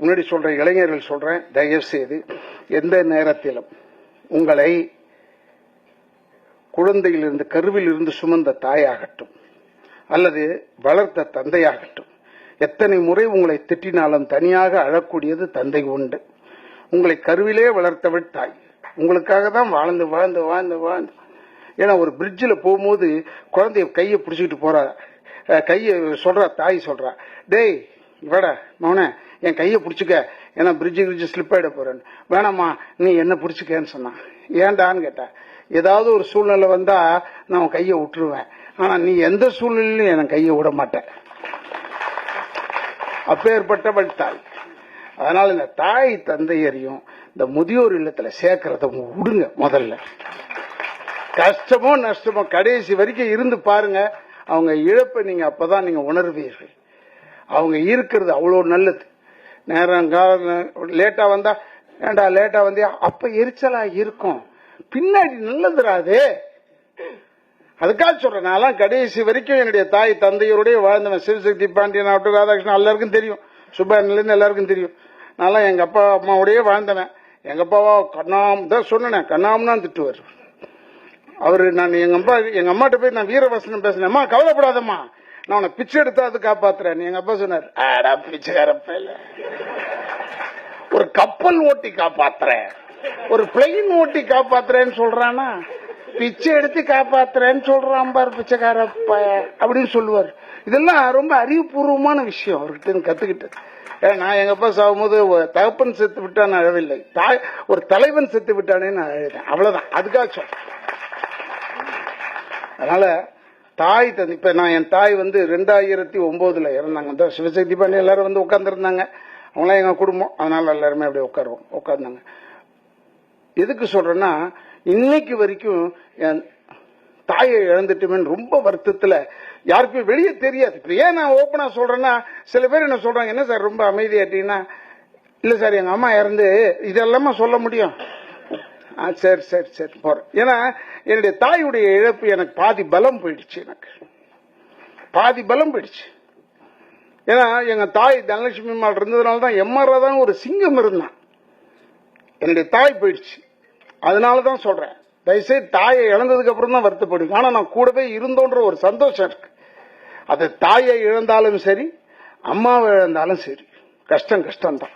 முன்னாடி சொல்கிறேன் இளைஞர்கள் சொல்கிறேன் தயவு செய்து எந்த நேரத்திலும் உங்களை குழந்தையிலிருந்து கருவிலிருந்து சுமந்த தாயாகட்டும் அல்லது வளர்த்த தந்தையாகட்டும் எத்தனை முறை உங்களை திட்டினாலும் தனியாக அழக்கூடியது தந்தை உண்டு. உங்களை கருவிலே வளர்த்தவள் தாய். உங்களுக்காக தான் வாழ்ந்து வாழ்ந்து வாழ்ந்து வாழ்ந்து. ஏன்னா ஒரு பிரிட்ஜில் போகும்போது குழந்தைய கையை பிடிச்சிக்கிட்டு போறா கையை சொல்றா தாய் சொல்றா டேய் இவடா மௌன என் கையை பிடிச்சிக்க. ஏன்னா பிரிட்ஜு கிரிட்ஜு ஸ்லிப் ஆகிட போறேன்னு வேணாம்மா நீ என்ன பிடிச்சிக்கன்னு சொன்னான். ஏன்டான்னு கேட்டேன் ஏதாவது ஒரு சூழ்நிலை வந்தா நான் உன் கையை விட்டுருவேன். ஆனா நீ எந்த சூழ்நிலையிலும் என் கையை விட மாட்டேன். அப்பேற்பட்டவள் தாய். அதனால இந்த தாய் தந்தையரையும் இந்த முதியோர் இல்லத்துல சேர்க்கறத விடுங்க முதல்ல. கஷ்டமோ நஷ்டமோ கடைசி வரைக்கும் இருந்து பாருங்க. அவங்க இழப்பை நீங்க அப்பதான் நீங்க உணர்வீர்கள். அவங்க இருக்கிறது அவ்வளோ நல்லது. நேரம் லேட்டாக வந்தா ஏண்டா லேட்டாக வந்தியா? அப்போ எரிச்சலாக இருக்கும். பின்னாடி நல்லதுராது அதுக்காக சொல்றேன் நான்லாம் கடைசி வரைக்கும் என்னுடைய தாய் தந்தையருடைய வாழ்ந்தவன். சிவசக்தி பாண்டியன் ஆகட்டும் ராதாகிருஷ்ணன் எல்லாருக்கும் தெரியும். சுப்பண்ணலேருந்து எல்லாருக்கும் தெரியும். நான்லாம் எங்கள் அப்பா அம்மாவோடய வாழ்ந்தவன். எங்கள் அப்பாவா கண்ணாம் தான் சொன்னேன் கண்ணாம்னா திட்டுவார். அவர் நான் எங்கள் அப்பா எங்கள் அம்மாட்ட போய் நான் வீரவசனம் பேசினேன். அம்மா கவலைப்படாதம்மா. நான் உன்னை பிச்சை எடுத்தா அது காப்பாத்துறேன். எங்க அப்பா சொன்னார். ஆடா பிச்சைக்காரப்ப இல்ல ஒரு கப்பல் ஓட்டி காப்பாத்துறேன். ஒரு பிளெயின் ஓட்டி காப்பாத்துறேன்னு சொல்றானா? பிச்சை எடுத்து காப்பாத்துறேன்னு சொல்றான் பார் பிச்சைக்காரப்ப அப்படின்னு சொல்லுவார். இதெல்லாம் ரொம்ப அறிவுபூர்வமான விஷயம் அவர்கிட்ட இருந்து கத்துக்கிட்டது. ஏன் நான் எங்க அப்பா சாகும்போது தகப்பன் செத்து விட்டா நான் அழவில்லை. தாய் ஒரு தலைவன் செத்து விட்டானே நான் அழுதேன் அவ்வளவுதான். அதுக்காக சொல்றேன் அதனால தாய் தந்தை இப்போ நான் என் தாய் வந்து ரெண்டாயிரத்தி ஒம்போதில் இறந்தாங்க. இந்த சிவசக்தி பாண்டி எல்லாரும் வந்து உட்காந்துருந்தாங்க அவங்களாம் எங்கள் குடும்பம். அதனால் எல்லாருமே அப்படியே உட்காருவோம். உட்காந்தாங்க எதுக்கு சொல்கிறேன்னா இன்னைக்கு வரைக்கும் என் தாயை இழந்துட்டுமேன்னு ரொம்ப வருத்தத்தில். யாருக்கும் வெளியே தெரியாது. இப்போ ஏன் நான் ஓப்பனாக சொல்கிறேன்னா சில பேர் என்ன சொல்கிறாங்க என்ன சார் ரொம்ப அமைதியாட்டின்னா இல்லை சார் எங்கள் அம்மா இறந்து இதெல்லாமா சொல்ல முடியும்? சரி சரி சரி போறேன். ஏன்னா என்னுடைய தாயுடைய இழப்பு எனக்கு பாதி பலம் போயிடுச்சு எனக்கு. பாதி பலம் போயிடுச்சு. ஏன்னா எங்க தாய் தனலட்சுமி அம்மாள் இருந்ததுனால தான் எம்ஆர்ஆ தான் ஒரு சிங்கம் இருந்தான். என்னுடைய தாய் போயிடுச்சு. அதனால தான் சொல்றேன். தயவுசெய்து தாயை இழந்ததுக்கு அப்புறம் தான் வருத்தப்படுங்க. ஆனா நான் கூடவே இருந்தோன்ற ஒரு சந்தோஷம் இருக்கு. அது தாயை இழந்தாலும் சரி அம்மாவை இழந்தாலும் சரி. கஷ்டம் கஷ்டம் தான்